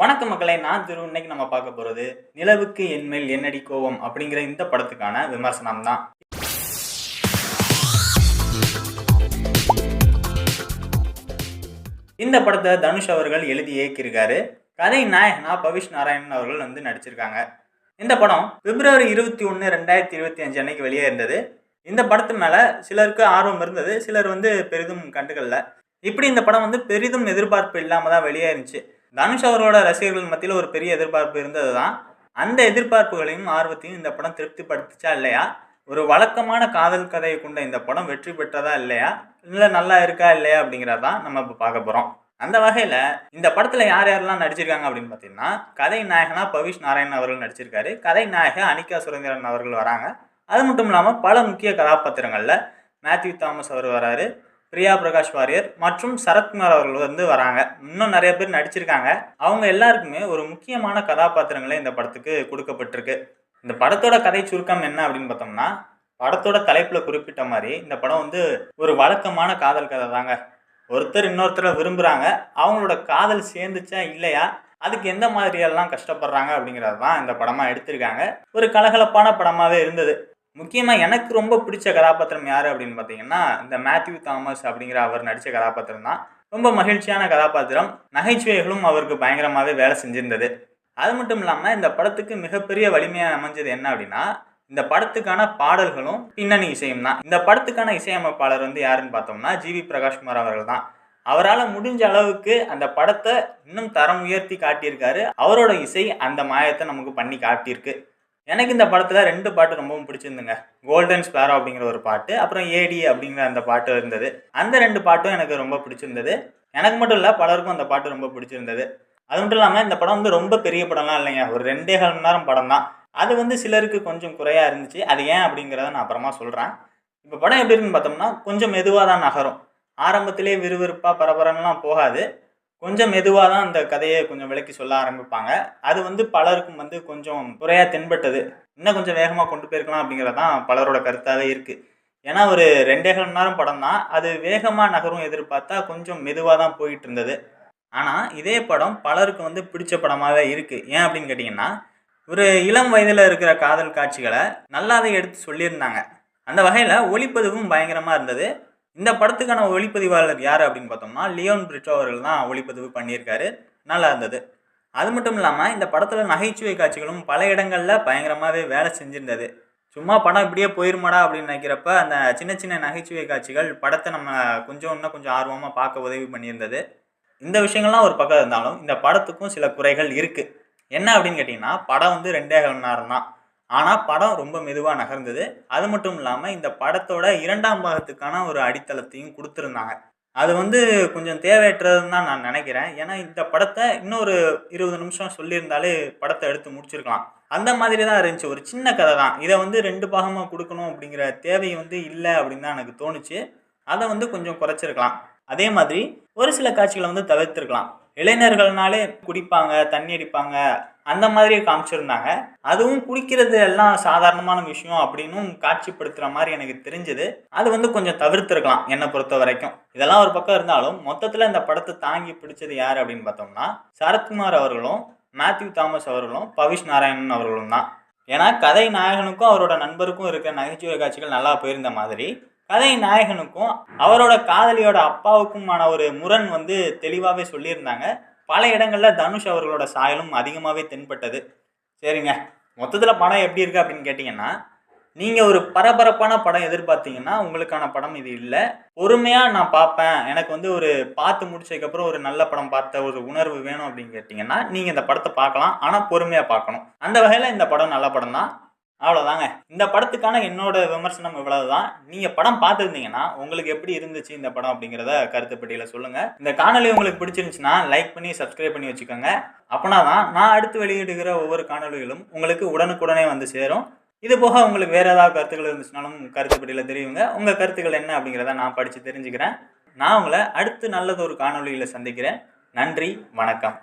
வணக்கம் மக்களை நான் திரு இன்னைக்கு நம்ம பார்க்க போகிறது நிலவுக்கு என்மேல் என்னடி கோவம் அப்படிங்கிற இந்த படத்துக்கான விமர்சனம் தான். இந்த படத்தை தனுஷ் அவர்கள் எழுதி இயக்கியிருக்காரு. கதை நாயகனா பவிஷ் நாராயணன் அவர்கள் வந்து நடிச்சிருக்காங்க. இந்த படம் பிப்ரவரி இருபத்தி ஒன்று ரெண்டாயிரத்தி இருபத்தி அஞ்சு அன்னைக்கு வெளியே இருந்தது. இந்த படத்து மேலே சிலருக்கு ஆர்வம் இருந்தது சிலர் வந்து பெரிதும் கண்டுக்கல. இப்படி இந்த படம் வந்து பெரிதும் எதிர்பார்ப்பு இல்லாமல் தான் வெளியே இருந்துச்சு. தனுஷ் அவரோட ரசிகர்கள் மத்தியில் ஒரு பெரிய எதிர்பார்ப்பு இருந்தது தான் அந்த எதிர்பார்ப்புகளையும் ஆர்வத்தையும் இந்த படம் திருப்திப்படுத்துச்சா இல்லையா? ஒரு வழக்கமான காதல் கதையை கொண்ட இந்த படம் வெற்றி பெற்றதா இல்லையா? இல்லை நல்லா இருக்கா இல்லையா அப்படிங்கிறதான் நம்ம இப்போ பார்க்க போகிறோம் அந்த வகையில் இந்த படத்தில் யார் யாரெல்லாம் நடிச்சிருக்காங்க அப்படின்னு பார்த்தீங்கன்னா கதை நாயகனா பவிஷ் நாராயணன் அவர்கள் நடிச்சிருக்காரு. கதை நாயக அனிகா சுரேந்திரன் அவர்கள் வராங்க. அது மட்டும் இல்லாமல் பல முக்கிய கதாபாத்திரங்களில் மேத்யூ தாமஸ் அவர் வராரு. பிரியா பிரகாஷ் வாரியர் மற்றும் சரத்குமார் அவர்கள் வந்து வராங்க. இன்னும் நிறைய பேர் நடிச்சிருக்காங்க. அவங்க எல்லாருக்குமே ஒரு முக்கியமான கதாபாத்திரங்களே இந்த படத்துக்கு கொடுக்கப்பட்டிருக்கு. இந்த படத்தோட கதை சுருக்கம் என்ன அப்படின்னு பார்த்தோம்னா படத்தோட தலைப்பில் குறிப்பிட்ட மாதிரி இந்த படம் வந்து ஒரு வழக்கமான காதல் கதை தாங்க. ஒருத்தர் இன்னொருத்தரை விரும்புகிறாங்க அவங்களோட காதல் சேர்ந்துச்சா இல்லையா? அதுக்கு எந்த மாதிரியெல்லாம் கஷ்டப்படுறாங்க அப்படிங்கிறது தான் இந்த படமாக எடுத்திருக்காங்க. ஒரு கலகலப்பான படமாகவே இருந்தது. முக்கியமாக எனக்கு ரொம்ப பிடிச்ச கதாபாத்திரம் யார் அப்படின்னு பார்த்தீங்கன்னா இந்த மேத்யூ தாமஸ் அப்படிங்கிற அவர் நடித்த கதாபாத்திரம் தான். ரொம்ப மகிழ்ச்சியான கதாபாத்திரம். நகைச்சுவைகளும் அவருக்கு பயங்கரமாகவே வேலை செஞ்சிருந்தது. அது மட்டும் இல்லாமல் இந்த படத்துக்கு மிகப்பெரிய வலிமையாக அமைஞ்சது என்ன அப்படின்னா இந்த படத்துக்கான பாடல்களும் பின்னணி இசையும் தான். இந்த படத்துக்கான இசையமைப்பாளர் வந்து யாருன்னு பார்த்தோம்னா ஜிவி பிரகாஷ்குமார் அவர்கள் தான். அவரால் முடிஞ்ச அளவுக்கு அந்த படத்தை இன்னும் தரம் உயர்த்தி காட்டியிருக்காரு. அவரோட இசை அந்த மாயத்தை நமக்கு பண்ணி காட்டியிருக்கு. எனக்கு இந்த படத்தில் ரெண்டு பாட்டு ரொம்பவும் பிடிச்சிருந்துங்க. கோல்டன் ஸ்பேரோ அப்படிங்கிற ஒரு பாட்டு அப்புறம் ஏடி அப்படிங்கிற அந்த பாட்டு இருந்தது. அந்த ரெண்டு பாட்டும் எனக்கு ரொம்ப பிடிச்சிருந்தது. எனக்கு மட்டும் இல்லை பலருக்கும் அந்த பாட்டு ரொம்ப பிடிச்சிருந்தது. அது மட்டும் இல்லாமல் இந்த படம் வந்து ரொம்ப பெரிய படம்லாம் இல்லைங்க. ஒரு ரெண்டே கால் மணி நேரம் படம் தான். அது வந்து சிலருக்கு கொஞ்சம் குறையாக இருந்துச்சு. அது ஏன் அப்படிங்கிறத நான் அப்புறமா சொல்கிறேன் இப்போ படம் எப்படி இருக்குன்னு பார்த்தோம்னா கொஞ்சம் மெதுவாக தான் நகரும். ஆரம்பத்திலே விறுவிறுப்பாக பரபரன்னுலாம் போகாது. கொஞ்சம் மெதுவாக தான் அந்த கதையை கொஞ்சம் விளக்கி சொல்ல ஆரம்பிப்பாங்க. அது வந்து பலருக்கும் வந்து கொஞ்சம் குறையாக தென்பட்டது. இன்னும் கொஞ்சம் வேகமாக கொண்டு போயிருக்கலாம் அப்படிங்கிறது தான் பலரோட கருத்தாகவே இருக்குது ஏன்னா ஒரு ரெண்டே கால் மணி நேரம் படம் தான். அது வேகமாக நகரும் எதிர்பார்த்தா கொஞ்சம் மெதுவாக தான் போயிட்டு இருந்தது. ஆனால் இதே படம் பலருக்கு வந்து பிடிச்ச படமாகவே இருக்குது ஏன் அப்படின்னு கேட்டிங்கன்னா ஒரு இளம் வயதில் இருக்கிற காதல் காட்சிகளை நல்லாவே எடுத்து சொல்லியிருந்தாங்க. அந்த வகையில் ஒளிப்பதிவும் பயங்கரமாக இருந்தது. இந்த படத்துக்கான ஒளிப்பதிவாளர் யார் அப்படின்னு பார்த்தோம்னா லியோன் பிரிட்டோ அவர்கள் தான் ஒளிப்பதிவு பண்ணியிருக்காரு. நல்லா இருந்தது. அது மட்டும் இல்லாமல் இந்த படத்தில் நகைச்சுவை காட்சிகளும் பல இடங்களில் பயங்கரமாகவே வேலை செஞ்சிருந்தது. சும்மா படம் இப்படியே போயிருமாடா அப்படின்னு நினைக்கிறப்ப அந்த சின்ன சின்ன நகைச்சுவை காட்சிகள் படத்தை நம்ம கொஞ்சம் இன்னும் கொஞ்சம் ஆர்வமாக பார்க்க உதவி பண்ணியிருந்தது. இந்த விஷயங்கள்லாம் ஒரு பக்கம் இருந்தாலும் இந்த படத்துக்கும் சில குறைகள் இருக்குது என்ன அப்படின்னு கேட்டிங்கன்னா படம் வந்து ரெண்டே மணி நேரம் தான் ஆனால் படம் ரொம்ப மெதுவாக நகர்ந்தது. அது மட்டும் இல்லாமல் இந்த படத்தோட இரண்டாம் பாகத்துக்கான ஒரு அடித்தளத்தையும் கொடுத்துருந்தாங்க. அது வந்து கொஞ்சம் தேவையற்றதுன்னு தான் நான் நினைக்கிறேன். ஏன்னா இந்த படத்தை இன்னொரு இருபது நிமிஷம் சொல்லியிருந்தாலே படத்தை எடுத்து முடிச்சிருக்கலாம். அந்த மாதிரி தான் இருந்துச்சு. ஒரு சின்ன கதை தான். இதை வந்து ரெண்டு பாகமாக கொடுக்கணும் அப்படிங்கிற தேவை வந்து இல்லை அப்படின்னு தான் எனக்கு தோணுச்சு. அதை வந்து கொஞ்சம் குறைச்சிருக்கலாம். அதே மாதிரி ஒரு சில காட்சிகளை வந்து தவிர்த்திருக்கலாம். இளைஞர்கள்னாலே குடிப்பாங்க தண்ணி அடிப்பாங்க அந்த மாதிரி காமிச்சிருந்தாங்க. அதுவும் குடிக்கிறது எல்லாம் சாதாரணமான விஷயம் அப்படின்னும் காட்சிப்படுத்துகிற மாதிரி எனக்கு தெரிஞ்சது. அது வந்து கொஞ்சம் தவிர்த்துருக்கலாம் என்னை பொறுத்த வரைக்கும். இதெல்லாம் ஒரு பக்கம் இருந்தாலும் மொத்தத்தில் இந்த படத்தை தாங்கி பிடிச்சது யார் அப்படின்னு பார்த்தோம்னா சரத்குமார் அவர்களும் மேத்யூ தாமஸ் அவர்களும் பவிஷ் நாராயணன் அவர்களும் தான். ஏன்னா கதை நாயகனுக்கும் அவரோட நண்பருக்கும் இருக்க நகைச்சுவை காட்சிகள் நல்லா போயிருந்த மாதிரி கதை நாயகனுக்கும் அவரோட காதலியோட அப்பாவுக்குமான ஒரு முரண் வந்து தெளிவாகவே சொல்லியிருந்தாங்க. பல இடங்களில் தனுஷ் அவர்களோட சாயலும் அதிகமாகவே தென்பட்டது. சரிங்க. மொத்தத்தில் படம் எப்படி இருக்குது அப்படின்னு கேட்டிங்கன்னா நீங்கள் ஒரு பரபரப்பான படம் எதிர்பார்த்தீங்கன்னா உங்களுக்கான படம் இது இல்லை. பொறுமையாக நான் பார்ப்பேன். எனக்கு வந்து ஒரு பார்த்து முடிச்சதுக்கப்புறம் ஒரு நல்ல படம் பார்த்த ஒரு உணர்வு வேணும் அப்படின்னு கேட்டிங்கன்னா நீங்கள் இந்த படத்தை பார்க்கலாம். ஆனால் பொறுமையாக பார்க்கணும். அந்த வகையில் இந்த படம் நல்ல படம் தான் அவ்வளோதாங்க இந்த படத்துக்கான என்னோட விமர்சனம் இவ்வளவுதான். நீங்கள் படம் பார்த்துருந்தீங்கன்னா உங்களுக்கு எப்படி இருந்துச்சு இந்த படம் அப்படிங்கிறத கருத்துப்பட்டியில் சொல்லுங்கள் இந்த காணொலி உங்களுக்கு பிடிச்சிருந்துச்சுன்னா லைக் பண்ணி சப்ஸ்கிரைப் பண்ணி வச்சுக்கோங்க. அப்போனா தான் நான் அடுத்து வெளியிடுகிற ஒவ்வொரு காணொலிகளும் உங்களுக்கு உடனுக்குடனே வந்து சேரும். இது போக உங்களுக்கு வேறு ஏதாவது கருத்துக்கள் இருந்துச்சுனாலும் கருத்துப்பட்டியில் தெரியுங்க உங்கள் கருத்துக்கள் என்ன அப்படிங்கிறத நான் படித்து தெரிஞ்சுக்கிறேன். நான் உங்களை அடுத்து நல்லது ஒரு காணொலியில் சந்திக்கிறேன். நன்றி வணக்கம்.